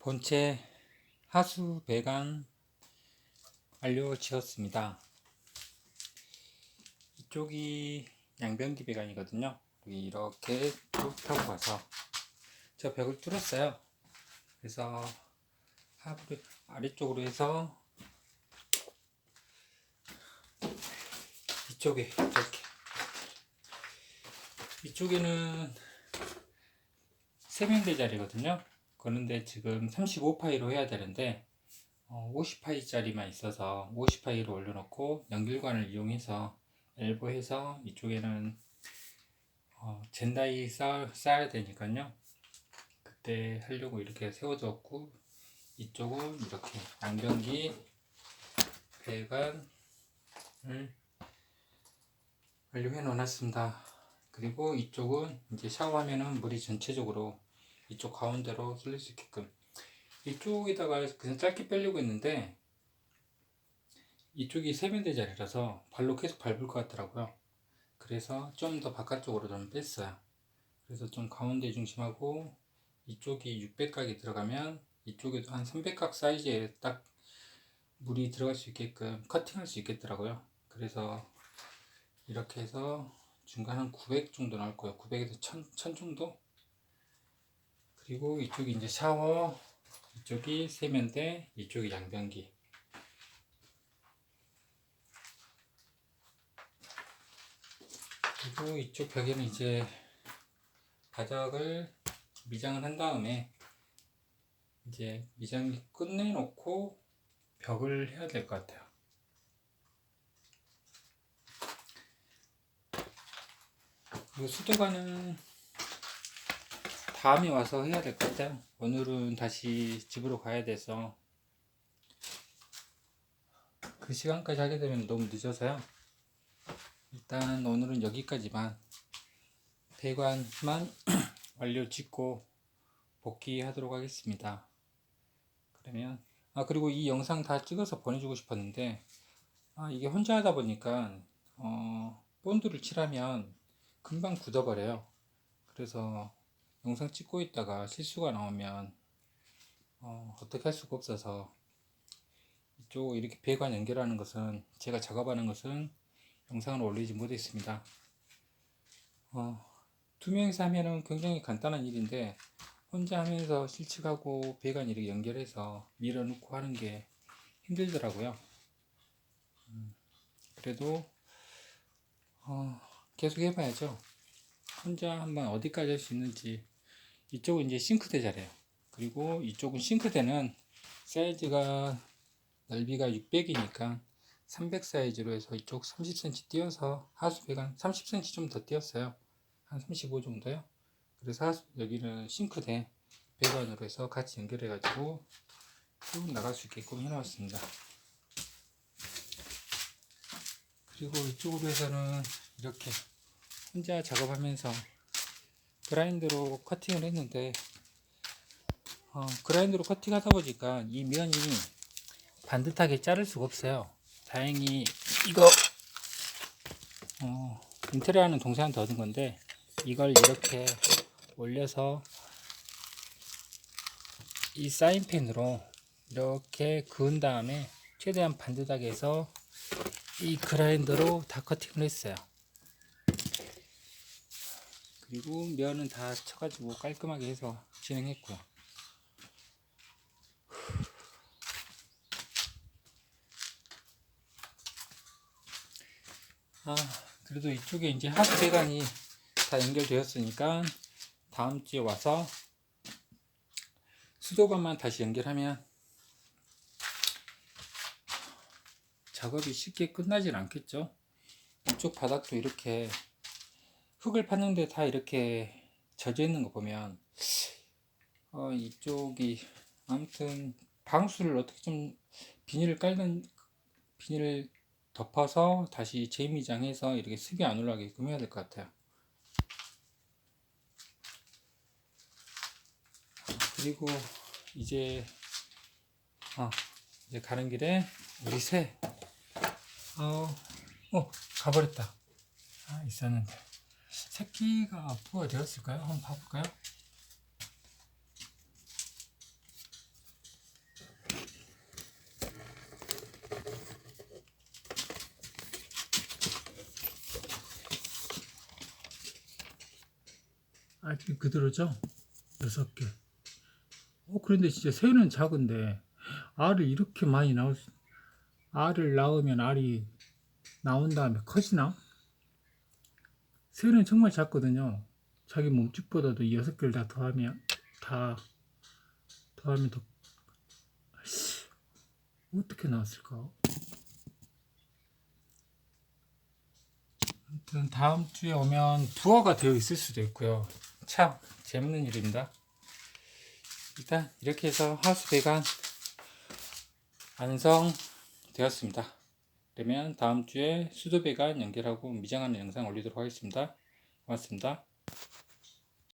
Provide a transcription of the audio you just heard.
본체 하수 배관 완료 지었습니다. 이쪽이 양변기 배관이거든요. 이렇게 쭉 타고 가서 저 벽을 뚫었어요. 그래서 하부를 아래쪽으로 해서 이쪽에 이렇게 이쪽에는 세면대 자리거든요. 그런데 지금 35파이로 해야 되는데 어, 50파이짜리만 있어서 50파이로 올려놓고 연결관을 이용해서 엘보해서 이쪽에는 어, 젠다이 쌓, 쌓아야 되니까요. 그때 하려고 이렇게 세워줬고 이쪽은 이렇게 양변기 배관을 완료해 놓았습니다. 그리고 이쪽은 이제 샤워하면은 물이 전체적으로 이쪽 가운데로 흘릴 수 있게끔 이쪽에다가 그냥 짧게 빼려고 했는데 이쪽이 세면대 자리라서 발로 계속 밟을 것 같더라고요. 그래서 좀 더 바깥쪽으로 좀 뺐어요. 그래서 좀 가운데 중심하고 이쪽이 600각이 들어가면 이쪽에도 한 300각 사이즈에 딱 물이 들어갈 수 있게끔 커팅할 수 있겠더라고요. 그래서 이렇게 해서 중간 한 900 정도 나올 거예요. 900에서 1000, 1000 정도? 그리고 이쪽이 이제 샤워, 이쪽이 세면대, 이쪽이 양변기. 그리고 이쪽 벽에는 이제 바닥을 미장을 한 다음에 이제 미장 끝내놓고 벽을 해야 될 것 같아요. 그리고 수도관은 다음에 와서 해야 될 것 같아요. 오늘은 다시 집으로 가야 돼서 그 시간까지 하게 되면 너무 늦어서요. 일단 오늘은 여기까지만 배관만 완료 짓고 복귀하도록 하겠습니다. 그러면 아 그리고 이 영상 다 찍어서 보내주고 싶었는데 아 이게 혼자 하다 보니까 어 본드를 칠하면 금방 굳어버려요. 그래서 영상 찍고 있다가 실수가 나오면 어, 어떻게 할 수가 없어서 이쪽 이렇게 배관 연결하는 것은 제가 작업하는 것은 영상을 올리지 못했습니다. 어, 두 명이서 하면은 굉장히 간단한 일인데 혼자 하면서 실측하고 배관 이렇게 연결해서 밀어넣고 하는 게 힘들더라고요. 음, 그래도 어, 계속 해봐야죠. 혼자 한번 어디까지 할 수 있는지 이쪽은 이제 싱크대 자리에요. 그리고 이쪽은 싱크대는 사이즈가 넓이가 600이니까 300 사이즈로 해서 이쪽 30cm 띄어서 하수 배관 30cm 좀 더 띄었어요. 한 35 정도요. 그래서 하수, 여기는 싱크대 배관으로 해서 같이 연결해 가지고 쭉 나갈 수 있게끔 해놨습니다. 그리고 이쪽으로 해서는 이렇게 혼자 작업하면서 그라인더로 커팅을 했는데 어, 그라인더로 커팅하다 보니까 이 면이 반듯하게 자를 수가 없어요. 다행히 이거 어, 인테리어 하는 동생한테 얻은 건데 이걸 이렇게 올려서 이 사인펜으로 이렇게 그은 다음에 최대한 반듯하게 해서 이 그라인더로 다 커팅을 했어요. 그리고 면은 다 쳐가지고 깔끔하게 해서 진행했고요. 아, 그래도 이쪽에 이제 하수 배관이 다 연결되었으니까 다음 주에 와서 수도관만 다시 연결하면 작업이 쉽게 끝나질 않겠죠. 이쪽 바닥도 이렇게 흙을 팠는데 다 이렇게 젖어 있는 거 보면 어, 이쪽이 아무튼 방수를 어떻게 좀 비닐을 깔는 비닐을 덮어서 다시 재미장해서 이렇게 습이 안 올라가게끔 해야 될 것 같아요. 그리고 이제 어, 이제 가는 길에 우리 새 어, 어 가버렸다. 아 있었는데 새끼가 부화 되었을까요? 한번 봐볼까요? 아, 지금 그대로죠? 여섯 개. 어, 그런데 진짜 새는 작은데, 알을 이렇게 많이 낳을, 수... 알을 낳으면 알이 나온 다음에 커지나? 새는 정말 작거든요. 자기 몸집보다도 이 여섯 개를 다 더하면, 다, 더하면 더, 어떻게 나왔을까? 아무튼 다음 주에 오면 부어가 되어 있을 수도 있고요. 참 재밌는 일입니다. 일단 이렇게 해서 하우스 배관 완성되었습니다. 그러면 다음 주에 수도 배관 연결하고 미장하는 영상 올리도록 하겠습니다. 고맙습니다.